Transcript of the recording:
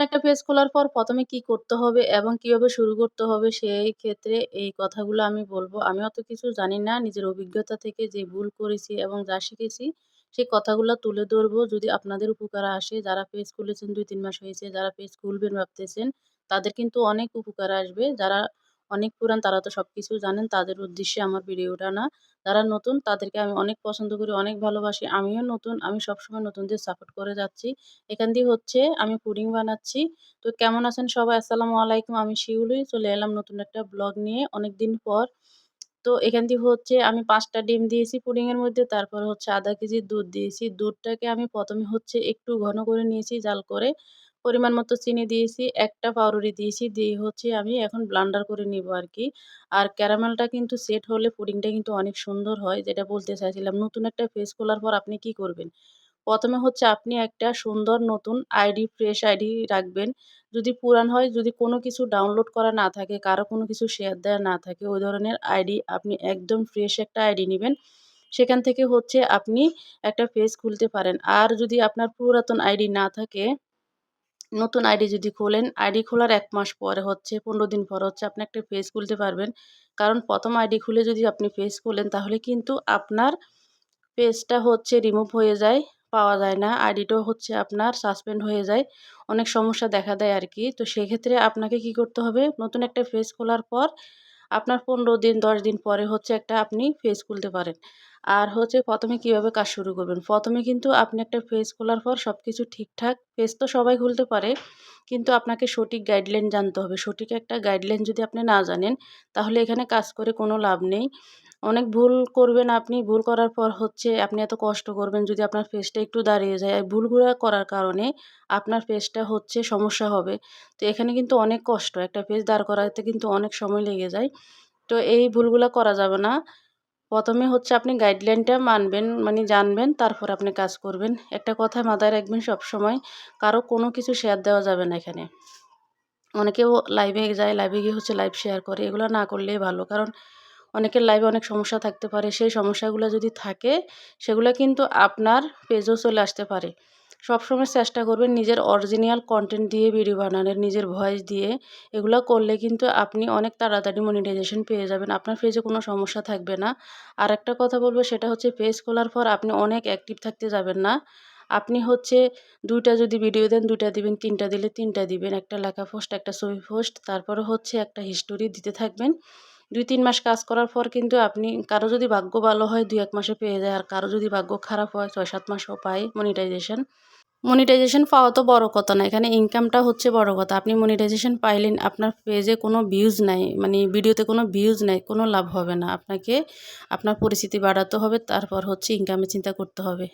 একটা পেজ খোলার পর প্রথমে কি করতে হবে এবং কীভাবে শুরু করতে হবে সেই ক্ষেত্রে এই কথাগুলো আমি বলব। আমি অত কিছু জানি না, নিজের অভিজ্ঞতা থেকে যে ভুল করেছি এবং যা শিখেছি সেই কথাগুলো তুলে ধরবো। যদি আপনাদের উপকার আসে, যারা পেজ খুলেছেন দুই, তিন মাস হয়েছে, যারা পেজ খুলবেন ভাবতেছেন, তাদের কিন্তু অনেক উপকার আসবে। যারা অনেক পুরান তারা তো সব কিছু জানেন, তাদের উদ্দেশ্যে আমার ভিডিওটা না। যারা নতুন, তাদেরকে আমি অনেক পছন্দ করি, অনেক ভালোবাসি। আমিও নতুন, আমি সবসময় নতুনদের সাপোর্ট করে যাচ্ছি। এখান দিয়ে হচ্ছে আমি পুডিং বানাচ্ছি। তো কেমন আছেন সবাই? আসসালামু আলাইকুম। আমি শিউলি, চলে এলাম নতুন একটা ব্লগ নিয়ে অনেক দিন পর। তো এখান দিয়ে হচ্ছে আমি পাঁচটা ডিম দিয়েছি পুডিংয়ের মধ্যে, তারপর হচ্ছে আধা কেজি দুধ দিয়েছি। দুধটাকে আমি প্রথমে হচ্ছে একটু ঘন করে নিয়েছি জাল করে। পরিমাণ মতো চিনি দিয়েছি, একটা পাউরুটি দিয়েছি, দিয়ে হচ্ছে আমি এখন ব্লান্ডার করে নিব আর কি আর ক্যারামেলটা কিন্তু সেট হলে পুডিংটা কিন্তু অনেক সুন্দর হয়, যেটা বলতে চাইছিলাম। নতুন একটা ফেস খোলার পর আপনি কি করবেন? প্রথমে হচ্ছে আপনি একটা সুন্দর নতুন আইডি ফ্রেশ আইডি রাখবেন। যদি পুরান হয়, যদি কোনো কিছু ডাউনলোড করা না থাকে, কারও কোনো কিছু শেয়ার দেওয়া না থাকে, ওই ধরনের আইডি আপনি একদম ফ্রেশ একটা আইডি নেবেন। সেখান থেকে হচ্ছে আপনি একটা পেজ খুলতে পারেন। আর যদি আপনার পুরাতন আইডি না থাকে নতুন আইডি যদি খোলেন, আইডি খোলার এক মাস পরে হচ্ছে, পনেরো দিন পর হচ্ছে আপনি একটা পেজ খুলতে পারবেন। কারণ প্রথম আইডি খুলে যদি আপনি পেজ খোলেন, তাহলে কিন্তু আপনার পেজটা হচ্ছে রিমুভ হয়ে যায়, পাওয়া যায় না। আইডিটাও হচ্ছে আপনার সাসপেন্ড হয়ে যায়, অনেক সমস্যা দেখা দেয় আর কি তো সেক্ষেত্রে আপনাকে কি করতে হবে, নতুন একটা পেজ খোলার পর আপনার পনেরো দিন, দশ দিন পরে হচ্ছে একটা আপনি পেজ খুলতে পারেন। আর হচ্ছে প্রথমে কীভাবে কাজ শুরু করবেন? প্রথমে কিন্তু আপনি একটা পেজ খোলার পর সব কিছু ঠিকঠাক পেজ তো সবাই খুলতে পারে, কিন্তু আপনাকে সঠিক গাইডলাইন জানতে হবে। সঠিক একটা গাইডলাইন যদি আপনি না জানেন, তাহলে এখানে কাজ করে কোনো লাভ নেই। অনেক ভুল করবেন আপনি, ভুল করার পর হচ্ছে আপনি এত কষ্ট করবেন যদি আপনার ফেসটা একটু দাঁড়িয়ে যায়। আর ভুলগুলো করার কারণে আপনার ফেসটা হচ্ছে সমস্যা হবে। তো এখানে কিন্তু অনেক কষ্ট, একটা ফেস দাঁড় করাতে কিন্তু অনেক সময় লেগে যায়। তো এই ভুলগুলো করা যাবে না। প্রথমে হচ্ছে আপনি গাইডলাইনটা মানবেন মানে জানবেন, তারপর আপনি কাজ করবেন। একটা কথা মাথায় রাখবেন সবসময়, কারও কোনো কিছু শেয়ার দেওয়া যাবে না এখানে। অনেকেও লাইভে যায় লাইভে গিয়ে হচ্ছে লাইভ শেয়ার করে, এগুলো না করলেই ভালো। কারণ অনেকের লাইভে অনেক সমস্যা থাকতে পারে। সেই সমস্যাগুলো যদি থাকে, সেগুলো কিন্তু আপনার পেজও চলে আসতে পারে। সবসময় চেষ্টা করবেন নিজের অরিজিনাল কন্টেন্ট দিয়ে ভিডিও বানানোর, নিজের ভয়েস দিয়ে। এগুলো করলে কিন্তু আপনি অনেক তাড়াতাড়ি মনিটাইজেশন পেয়ে যাবেন। আপনার পেজে কোনো সমস্যা থাকবে না। আর একটা কথা বলব, সেটা হচ্ছে পেজ খোলার পর আপনি অনেক অ্যাক্টিভ থাকতে যাবেন না। আপনি হচ্ছে দুইটা যদি ভিডিও দেন, দুইটা দিবেন, তিনটা দিলে তিনটা দিবেন। একটা লেখা পোস্ট একটা ছবি পোস্ট তারপরে হচ্ছে একটা হিস্টোরি দিতে থাকবেন। দুই তিন মাস কাজ করার পর কিন্তু আপনি কারও যদি ভাগ্য ভালো হয় দুই এক মাসে পেয়ে যায়, আর কারও যদি ভাগ্য খারাপ হয় ছয় সাত মাসও পায় মনিটাইজেশন মনিটাইজেশন পাওয়া তো বড় কথা না, এখানে ইনকামটা হচ্ছে বড় কথা। আপনি মনিটাইজেশন পাইলেন, আপনার পেজে কোনো ভিউজ নাই মানে ভিডিওতে কোনো ভিউজ নাই, কোনো লাভ হবে না। আপনাকে আপনার পরিস্থিতি বাড়াতে হবে, তারপর হচ্ছে ইনকামের চিন্তা করতে হবে।